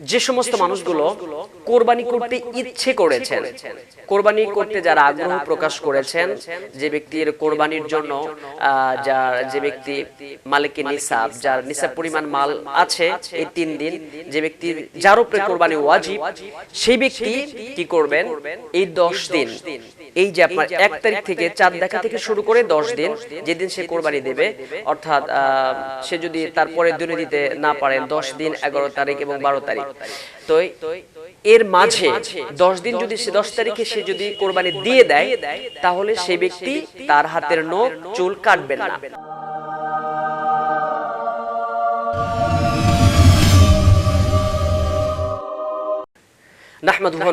যে সমস্ত মানুষগুলো কোরবানি করতে ইচ্ছে করেছেন কোরবানি করতে যারা আগ্রহ প্রকাশ করেছেন যে ব্যক্তির কোরবানির জন্য যার যে ব্যক্তি মালিকের নিসাব যার নিসাব পরিমাণ মাল আছে এই তিন দিন যে ব্যক্তি যার উপরে কোরবানি ওয়াজিব সেই ব্যক্তি কি করবেন? এই দশ দিন এই যে আপনার এক তারিখ থেকে চাঁদ দেখা থেকে শুরু করে দশ দিন যেদিন সে কোরবানি দেবে অর্থাৎ আহ, সে যদি তারপরে দিনে দিতে না পারেন দশ দিন এগারো তারিখ এবং বারো তারিখ তো এর মাঝে দশ দিন যদি সে দশ তারিখে সে যদি কোরবানি দিয়ে দেয়, তাহলে সে ব্যক্তি তার হাতের নখ, চুল কাটবেন না।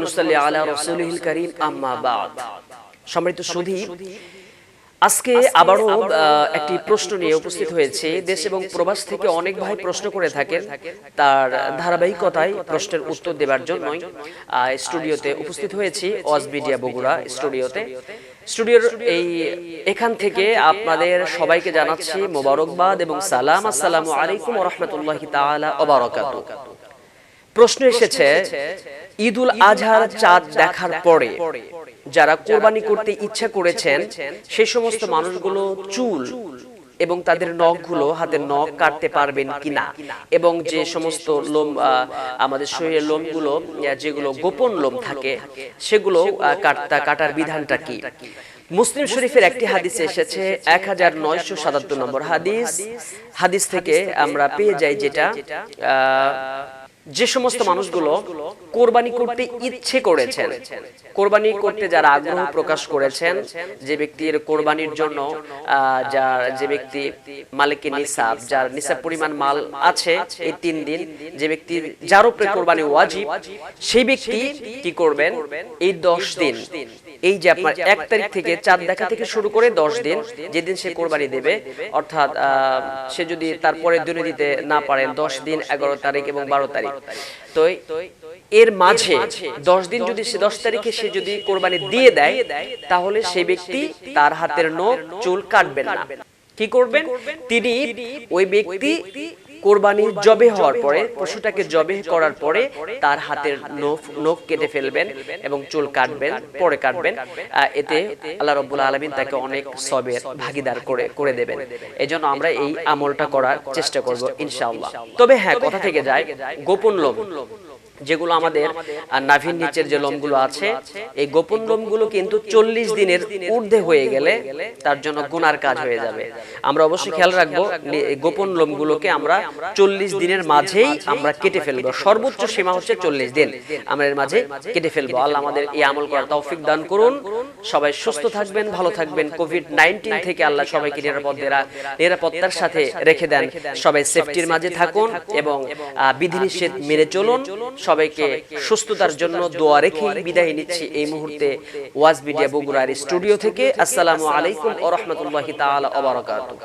নুসাল্লি আলা রাসূলিহিল কারীম, আম্মা বাদ। সম্মানিত সুধী আজকে আবারও একটি প্রশ্ন নিয়ে উপস্থিত হয়েছে। দেশ এবং প্রবাস থেকে অনেক ভাই প্রশ্ন করে থাকেন তার ধারাবাহিকতায় প্রশ্নের উত্তর দেবার জন্যই স্টুডিওতে উপস্থিত হয়েছি ওয়াজ মিডিয়া বগুড়া স্টুডিওতে। স্টুডিওর এই এখান থেকে আপনাদের সবাইকে জানাচ্ছি মোবারকবাদ এবং সালাম। আসসালামু আলাইকুম রাহমাতুল্লাহি তাআলা প্রশ্ন এসেছে ঈদুল আজহার চাঁদ দেখার পরে যারা কোরবানি করতে ইচ্ছা করেছেন সেই সমস্ত মানুষগুলো চুল এবং তাদের নখগুলো হাতের নখ কাটতে পারবেন কিনা। এবং যে সমস্ত লোম আমাদের শরীরের লোমগুলো যেগুলো গোপন লোম থাকে সেগুলো কাটতা কাটার বিধানটা কি? মুসলিম শরীফের একটি হাদিস এসেছে এক হাজার নয়শো সাতাত্তর নম্বর হাদিস। হাদিস থেকে আমরা পেয়ে যাই যেটা আহ, যে সমস্ত মানুষগুলো কোরবানি করতে ইচ্ছে করেছেন কোরবানি করতে যারা আগ্রহ প্রকাশ করেছেন যে ব্যক্তির কোরবানির জন্য যার যে ব্যক্তি মালিকের নিসাব যার নিসাব পরিমাণ মাল আছে এই তিন দিন যে ব্যক্তি যার উপরে কোরবানি ওয়াজিব সেই ব্যক্তি কি করবেন? এই দশ দিন এই যে আপনার এক তারিখ থেকে চাঁদ দেখা থেকে শুরু করে দশ দিন যেদিন সে কোরবানি দেবে অর্থাৎ আহ, সে যদি তারপরে দিনে দিতে না পারেন দশ দিন এগারো তারিখ এবং বারো তারিখ তো এর মাঝে দশ দিন যদি সে দশ তারিখে সে যদি কোরবানি দিয়ে দেয়, তাহলে সে ব্যক্তি তার হাতের নখ চুল কাটবেন না। কি করবেন? তিনি ওই ব্যক্তি কোরবানি জবে হওয়ার পরে পশুটাকে জবে করার পরে তার হাতের নখ নখ কেটে ফেলবেন এবং চুল কাটবেন পরে কাটবেন। এতে আল্লাহ রব্বুল আলমিন তাকে অনেক সবের ভাগিদার করে করে দেবেন। এই জন্য আমরা এই আমলটা করার চেষ্টা করব ইনশাআল্লাহ। তবে হ্যাঁ কথা থেকে যায় গোপন লোম যেগুলো আমাদের নাভির নিচের যে লোমগুলো আছে, এই গোপন লোমগুলো কিন্তু চল্লিশ দিনের ঊর্ধ্বে হয়ে গেলে তার জন্য গুনার কাজ হয়ে যাবে। আমরা অবশ্যই খেয়াল রাখব গোপন লোমগুলোকে আমরা চল্লিশ দিনের মাঝেই আমরা কেটে ফেলব। সর্বোচ্চ সীমা হচ্ছে চল্লিশ দিন। আমরা এর মাঝে কেটে ফেলব। আল্লাহ আমাদের এই আমল করার তৌফিক দান করুন। সবাই সুস্থ থাকবেন, ভালো থাকবেন। কোভিড নাইন্টিন থেকে আল্লাহ সবাইকে নিরাপদের নিরাপত্তার সাথে রেখে দেন। সবাই সেফটির মাঝে থাকুন এবং বিধিনিষেধ মেনে চলুন। সবাইকে সুস্থতার জন্য দোয়া রেখে বিদায় নিচ্ছি এই মুহূর্তে ওয়াজ মিডিয়া বগুড়ার স্টুডিও থেকে। আসসালামু আলাইকুম ও রহমতুল্লাহ বারাকাতুহু